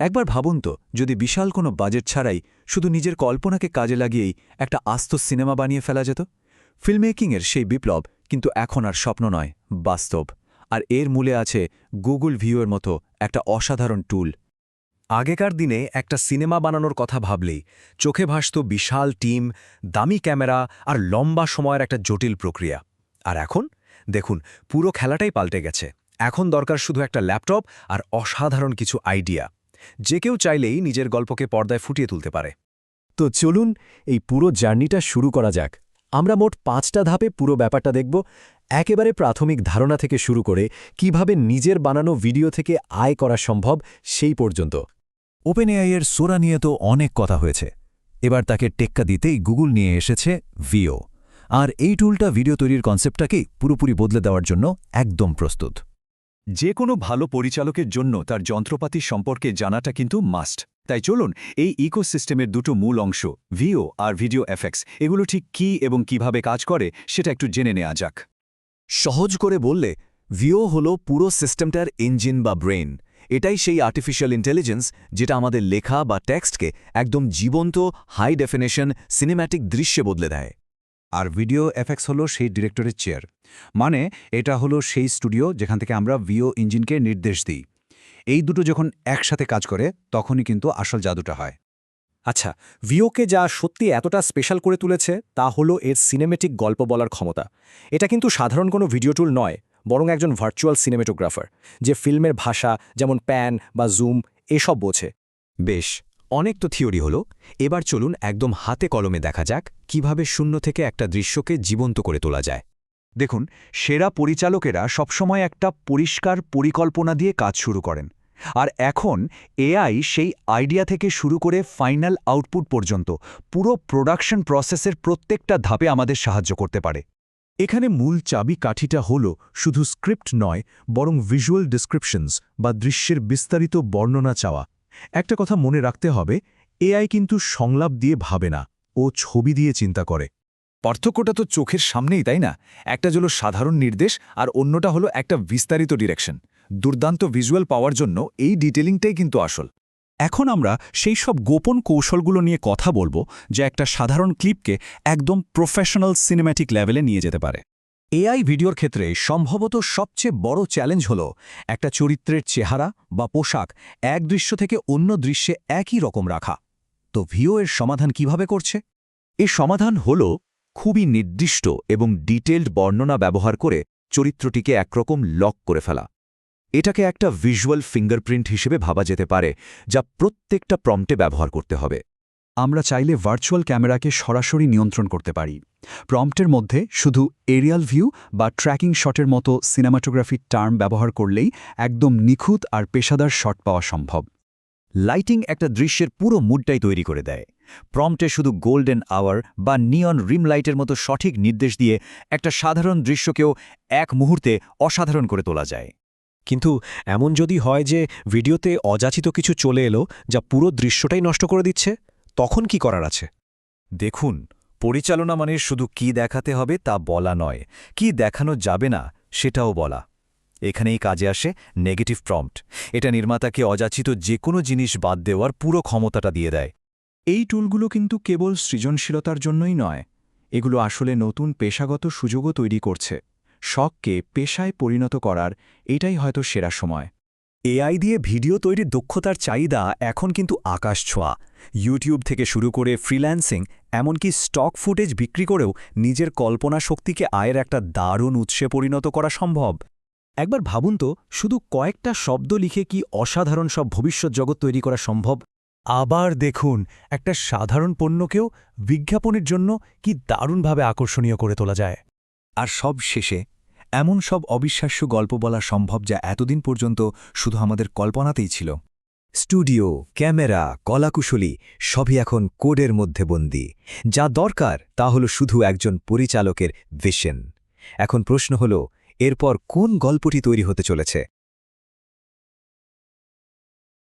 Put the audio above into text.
একবার ভাবুন তো, যদি বিশাল কোনো বাজেট ছাড়াই শুধু নিজের কল্পনাকে কাজে লাগিয়েই একটা আস্ত সিনেমা বানিয়ে ফেলা যেত? ফিল্মমেকিংয়ের সেই বিপ্লব কিন্তু এখন আর স্বপ্ন নয়, বাস্তব। আর এর মূলে আছে গুগল ভিউয়ের মতো একটা অসাধারণ টুল। আগেকার দিনে একটা সিনেমা বানানোর কথা ভাবলেই চোখে ভাসত বিশাল টিম, দামি ক্যামেরা আর লম্বা সময়ের একটা জটিল প্রক্রিয়া। আর এখন? দেখুন, পুরো খেলাটাই পাল্টে গেছে। এখন দরকার শুধু একটা ল্যাপটপ আর অসাধারণ কিছু আইডিয়া। যে কেউ চাইলেই নিজের গল্পকে পর্দায় ফুটিয়ে তুলতে পারে। তো চলুন এই পুরো জার্নিটা শুরু করা যাক। আমরা মোট পাঁচটা ধাপে পুরো ব্যাপারটা দেখব। একেবারে প্রাথমিক ধারণা থেকে শুরু করে কীভাবে নিজের বানানো ভিডিও থেকে আয় করা সম্ভব সেই পর্যন্ত। ওপেন এআইয়ের সোরা নিয়ে তো অনেক কথা হয়েছে। এবার তাকে টেক্কা দিতেই গুগল নিয়ে এসেছে ভিও। আর এই টুলটা ভিডিও তৈরির কনসেপ্টটাকেই পুরোপুরি বদলে দেওয়ার জন্য একদম প্রস্তুত। যে কোনো ভালো পরিচালকের জন্য তার যন্ত্রপাতি সম্পর্কে জানাটা কিন্তু মাস্ট। তাই চলুন, এই ইকোসিস্টেমের দুটো মূল অংশ, ভিও আর ভিডিও এফেক্টস, এগুলো ঠিক কী এবং কীভাবে কাজ করে, সেটা একটু জেনে নেওয়া যাক। সহজ করে বললে, ভিও হল পুরো সিস্টেমটার ইঞ্জিন বা ব্রেন এটাই সেই আর্টিফিশিয়াল ইন্টেলিজেন্স যেটা আমাদের লেখা বা টেক্সটকে একদম জীবন্ত, হাই ডেফিনেশন, সিনেম্যাটিক দৃশ্যে বদলে দেয়। আর ভিডিও এফেক্টস হলো সেই ডিরেক্টরের চেয়ার মানে এটা হলো সেই স্টুডিও যেখান থেকে আমরা ভিও ইঞ্জিনকে নির্দেশ দিই। এই দুটো যখন একসাথে কাজ করে, তখনই কিন্তু আসল জাদুটা হয়। আচ্ছা ভিওকে যা সত্যি এতটা স্পেশাল করে তুলেছে, তা হলো এর সিনেমেটিক গল্প বলার ক্ষমতা। এটা কিন্তু সাধারণ কোনো ভিডিও টুল নয়, বরং একজন ভার্চুয়াল সিনেমেটোগ্রাফার যে ফিল্মের ভাষা, যেমন প্যান বা জুম এসব বোঝে। বেশ অনেক তো থিওরি হলো, এবার চলুন একদম হাতে কলমে দেখা যাক কীভাবে শূন্য থেকে একটা দৃশ্যকে জীবন্ত করে তোলা যায়। দেখুন, সেরা পরিচালকেরা সবসময় একটা পরিষ্কার পরিকল্পনা দিয়ে কাজ শুরু করেন। আর এখন এআই সেই আইডিয়া থেকে শুরু করে ফাইনাল আউটপুট পর্যন্ত পুরো প্রোডাকশন প্রসেসের প্রত্যেকটা ধাপে আমাদের সাহায্য করতে পারে। এখানে মূল চাবি কাঠিটা হল শুধু স্ক্রিপ্ট নয়, বরং ভিজুয়াল ডিসক্রিপশনস বা দৃশ্যের বিস্তারিত বর্ণনা চাওয়া। একটা কথা মনে রাখতে হবে, এআই কিন্তু সংলাপ দিয়ে ভাবে না, ও ছবি দিয়ে চিন্তা করে। পার্থক্যটা তো চোখের সামনেই, তাই না? একটা হলো সাধারণ নির্দেশ আর অন্যটা হলো একটা বিস্তারিত ডিরেকশন। দুর্দান্ত ভিজুয়াল পাওয়ার জন্য এই ডিটেলিংটাই কিন্তু আসল। এখন আমরা সেই সব গোপন কৌশলগুলো নিয়ে কথা বলব, যা একটা সাধারণ ক্লিপকে একদম প্রফেশনাল সিনেম্যাটিক লেভেলে নিয়ে যেতে পারে। এআই ভিডিওর ক্ষেত্রে সম্ভবত সবচেয়ে বড় চ্যালেঞ্জ হল একটা চরিত্রের চেহারা বা পোশাক এক দৃশ্য থেকে অন্য দৃশ্যে একই রকম রাখা। তো ভিও এর সমাধান কীভাবে করছে? এ সমাধান হল খুবই নির্দিষ্ট এবং ডিটেলড বর্ণনা ব্যবহার করে চরিত্রটিকে একরকম লক করে ফেলা। এটাকে একটা ভিজুয়াল ফিঙ্গারপ্রিন্ট হিসেবে ভাবা যেতে পারে, যা প্রত্যেকটা প্রম্পটে ব্যবহার করতে হবে। আমরা চাইলে ভার্চুয়াল ক্যামেরাকে সরাসরি নিয়ন্ত্রণ করতে পারি। প্রম্পটের মধ্যে শুধু এরিয়াল ভিউ বা ট্র্যাকিং শটের মতো সিনেমাটোগ্রাফির টার্ম ব্যবহার করলেই একদম নিখুঁত আর পেশাদার শট পাওয়া সম্ভব। লাইটিং একটা দৃশ্যের পুরো মুডটাই তৈরি করে দেয়। প্রম্পটে শুধু গোল্ডেন আওয়ার বা নিয়ন রিম লাইটের মতো সঠিক নির্দেশ দিয়ে একটা সাধারণ দৃশ্যকেও এক মুহূর্তে অসাধারণ করে তোলা যায়। কিন্তু এমন যদি হয় যে ভিডিওতে অযাচিত কিছু চলে এলো যা পুরো দৃশ্যটাই নষ্ট করে দিচ্ছে? তখন কি করার আছে? দেখুন, পরিচালনা মানে শুধু কি দেখাতে হবে তা বলা নয়। কি দেখানো যাবে না, সেটাও বলা। এখানেই কাজে আসে নেগেটিভ প্রম্পট এটা নির্মাতাকে অযাচিত যে কোনো জিনিস বাদ দেওয়ার পুরো ক্ষমতাটা দিয়ে দেয়। এই টুলগুলো কিন্তু কেবল সৃজনশীলতার জন্যই নয়। এগুলো আসলে নতুন পেশাগত সুযোগও তৈরি করছে। শখকে পেশায় পরিণত করার এটাই হয়তো সেরা সময়। এআই দিয়ে ভিডিও তৈরির দক্ষতার চাহিদা এখন কিন্তু আকাশ ছোঁয়া। ইউটিউব থেকে শুরু করে ফ্রিল্যান্সিং, এমনকি স্টক ফুটেজ বিক্রি করেও নিজের কল্পনা শক্তিকে আয়ের একটা দারুণ উৎসে পরিণত করা সম্ভব। একবার ভাবুন তো, শুধু কয়েকটা শব্দ লিখে কি অসাধারণ সব ভবিষ্যৎ জগৎ তৈরি করা সম্ভব? আবার দেখুন, একটা সাধারণ পণ্যকেও বিজ্ঞাপনের জন্য কি দারুণভাবে আকর্ষণীয় করে তোলা যায়। আর সব শেষে এমন সব অবিশ্বাস্য গল্প বলা সম্ভব যা এতদিন পর্যন্ত শুধু আমাদের কল্পনাতেই ছিল। স্টুডিও, ক্যামেরা, কলাকুশলী সবই এখন কোডের মধ্যে বন্দী। যা দরকার তা হল শুধু একজন পরিচালকের ভিশন এখন প্রশ্ন হল, এরপর কোন গল্পটি তৈরি হতে চলেছে?